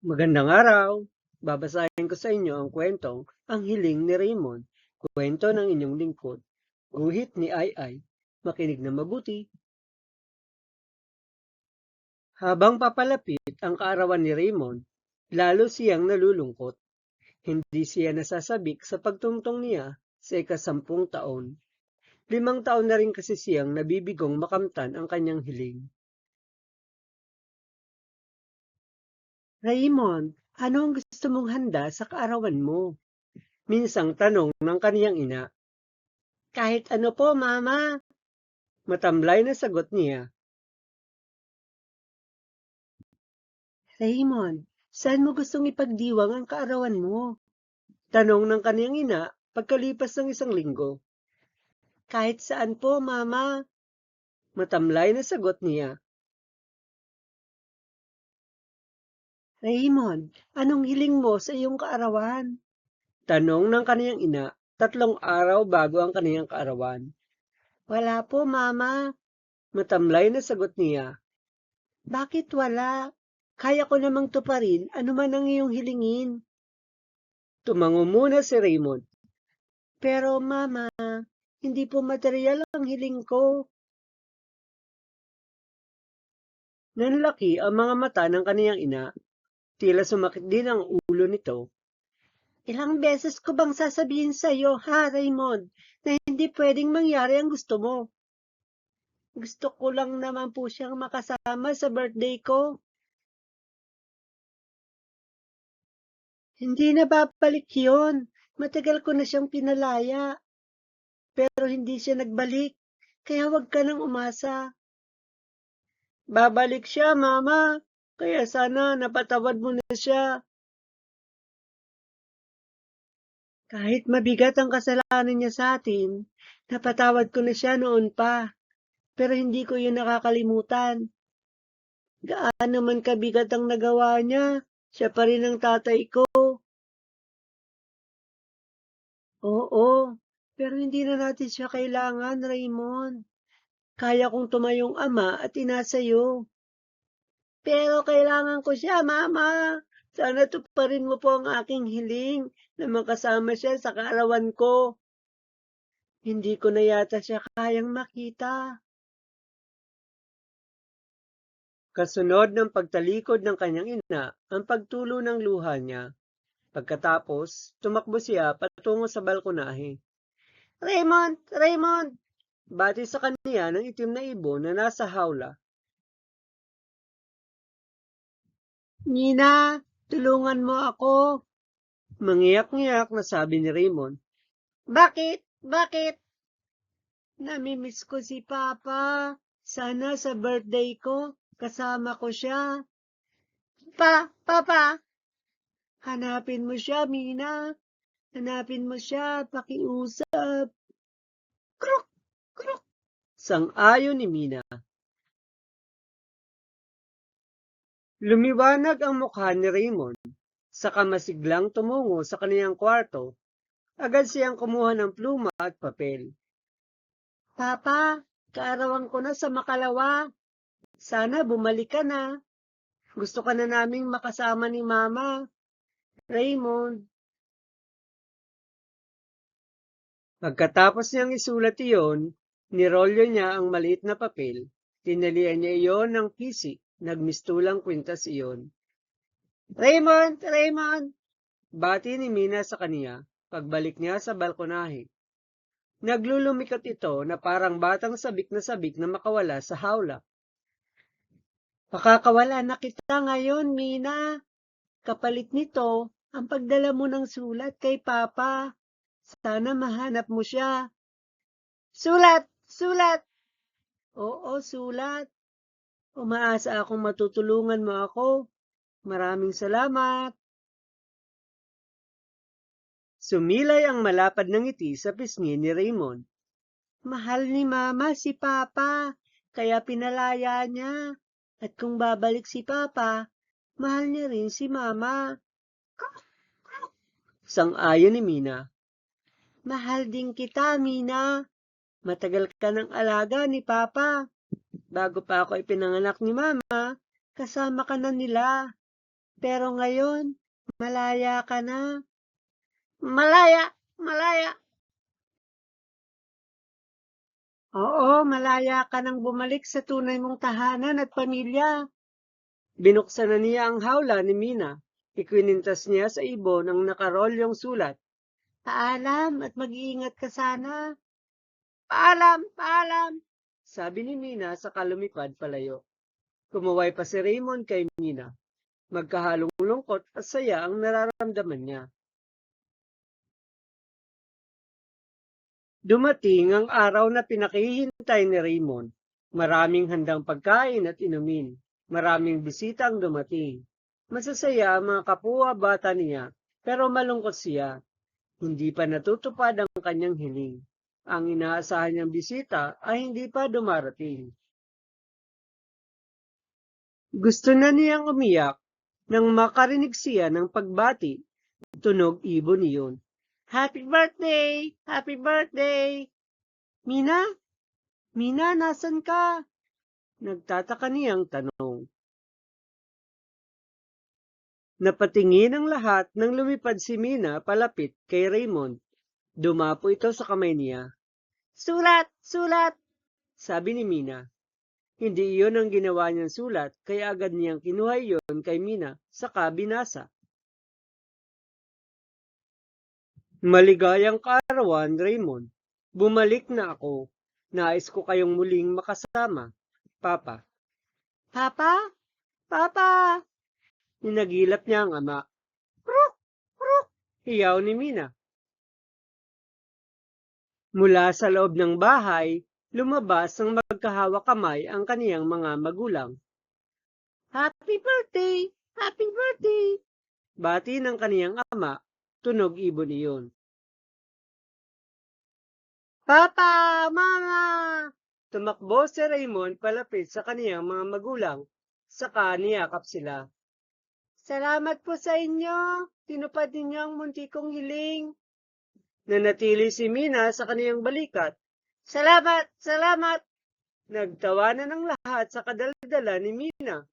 Magandang araw! Babasahin ko sa inyo ang kwentong Ang Hiling ni Raymond, kwento ng inyong lingkod. Guhit ni Ay Ay. Makinig na mabuti. Habang papalapit ang kaarawan ni Raymond, lalo siyang nalulungkot. Hindi siya nasasabik sa pagtungtong niya sa ikasampung taon. Limang taon na rin kasi siyang nabibigong makamtan ang kanyang hiling. Raymond, ano ang gusto mong handa sa kaarawan mo? Minsang tanong ng kaniyang ina. Kahit ano po, Mama. Matamlay na sagot niya. Raymond, saan mo gustong ipagdiwang ang kaarawan mo? Tanong ng kaniyang ina pagkalipas ng isang linggo. Kahit saan po, Mama. Matamlay na sagot niya. Raymond, anong hiling mo sa iyong kaarawan? Tanong ng kaniyang ina, tatlong araw bago ang kaniyang kaarawan. Wala po, Mama. Matamlay na sagot niya. Bakit wala? Kaya ko namang tuparin anuman ang iyong hilingin. Tumango muna si Raymond. Pero, Mama, hindi po material ang hiling ko. Nanlaki ang mga mata ng kaniyang ina Tila sumakit din ang ulo nito. Ilang beses ko bang sasabihin sa iyo, ha, Raymond, na hindi pwedeng mangyari ang gusto mo? Gusto ko lang naman po siyang makasama sa birthday ko. Hindi na babalik yun. Matagal ko na siyang pinalaya. Pero hindi siya nagbalik, kaya huwag ka nang umasa. Babalik siya, Mama. Kaya sana napatawad mo na siya. Kahit mabigat ang kasalanan niya sa atin, napatawad ko na siya noon pa. Pero hindi ko yun nakakalimutan. Gaano man kabigat ang nagawa niya, siya pa rin ang tatay ko. Oo, pero hindi na natin siya kailangan, Raymond. Kaya kong tumayong ama at ina sa'yo. Pero kailangan ko siya, Mama. Sana tuparin mo po ang aking hiling na makasama siya sa kaarawan ko. Hindi ko na yata siya kayang makita. Kasunod ng pagtalikod ng kanyang ina ang pagtulo ng luha niya. Pagkatapos, tumakbo siya patungo sa balkonahe. Raymond! Raymond! Bati sa kanya ng itim na ibon na nasa hawla. Nina, tulungan mo ako. Mangiyak-ngiyak na sabi ni Raymond. Bakit? Bakit? Namimiss ko si Papa. Sana sa birthday ko, kasama ko siya. Pa, Papa! Hanapin mo siya, Mina. Hanapin mo siya, pakiusap. Kruk! Kruk! Sang-ayon ni Mina. Lumiwanag ang mukha ni Raymond. Saka masiglang tumungo sa kaniyang kwarto. Agad siyang kumuha ng pluma at papel. Papa, kaarawan ko na sa makalawa. Sana bumalik ka na. Gusto ka na naming makasama ni Mama. Raymond. Pagkatapos niyang isulat iyon, nirolyo niya ang maliit na papel. Tinalian niya iyon ng pisi. Nagmistulang kwintas iyon. Raymond! Raymond! Bati ni Mina sa kaniya pagbalik niya sa balkonahe. Naglulumikot ito na parang batang sabik na sabik na makawala sa hawla. Pakakawala na kita ngayon, Mina. Kapalit nito, ang pagdala mo ng sulat kay Papa. Sana mahanap mo siya. Sulat! Sulat! Oo, sulat. Umaasa akong matutulungan mo ako. Maraming salamat. Sumilay ang malapad ng ngiti sa pisngi ni Raymond. Mahal ni Mama si Papa, kaya pinalaya niya. At kung babalik si Papa, mahal niya rin si Mama. Sang-ayon ni Mina. Mahal din kita, Mina. Matagal ka ng alaga ni Papa. Bago pa ako ipinanganak ni Mama, kasama ka na nila. Pero ngayon, malaya ka na. Malaya! Malaya! Oo, malaya ka nang bumalik sa tunay mong tahanan at pamilya. Binuksan na niya ang hawla ni Mina. Ikwinintas niya sa ibon ang nakarolyong sulat. Paalam at mag-iingat ka sana. Paalam, paalam, sabi ni Mina sa kalumipad palayo. Kumuway pa si Raymond kay Mina. Magkahalong lungkot at saya ang nararamdaman niya. Dumating ang araw na pinakihintay ni Raymond. Maraming handang pagkain at inumin. Maraming bisita ang dumating. Masasaya ang mga kapwa bata niya, pero malungkot siya. Hindi pa natutupad ang kanyang hiling. Ang inaasahan niyang bisita ay hindi pa dumarating. Gusto na niyang umiyak nang makarinig siya ng pagbati. Tunog ibon iyon. Happy birthday! Happy birthday! Mina? Mina, nasan ka? Nagtataka niyang tanong. Napatingin ang lahat nang lumipad si Mina palapit kay Raymond. Dumapo ito sa kamay niya. Sulat! Sulat! Sabi ni Mina. Hindi iyon ang ginawa niyang sulat, kaya agad niyang kinuha iyon kay Mina sa kabinasa. Maligayang kaarawan, Raymond. Bumalik na ako. Nais ko kayong muling makasama. Papa. Papa? Papa! Ninagilap niya ang ama. Kruk! Kruk! Hiyaw ni Mina. Mula sa loob ng bahay, lumabas ang magkahawak kamay ang kaniyang mga magulang. Happy birthday! Happy birthday! Bati ng kaniyang ama, tunog ibon iyon. Papa! Mama! Tumakbo si Raymond palapit sa kaniyang mga magulang, saka niyakap sila. Salamat po sa inyo. Tinupad ninyo ang munti kong hiling. Nanatili si Mina sa kaniyang balikat. Salamat! Salamat! Nagtawanan ng lahat sa kadaldala ni Mina.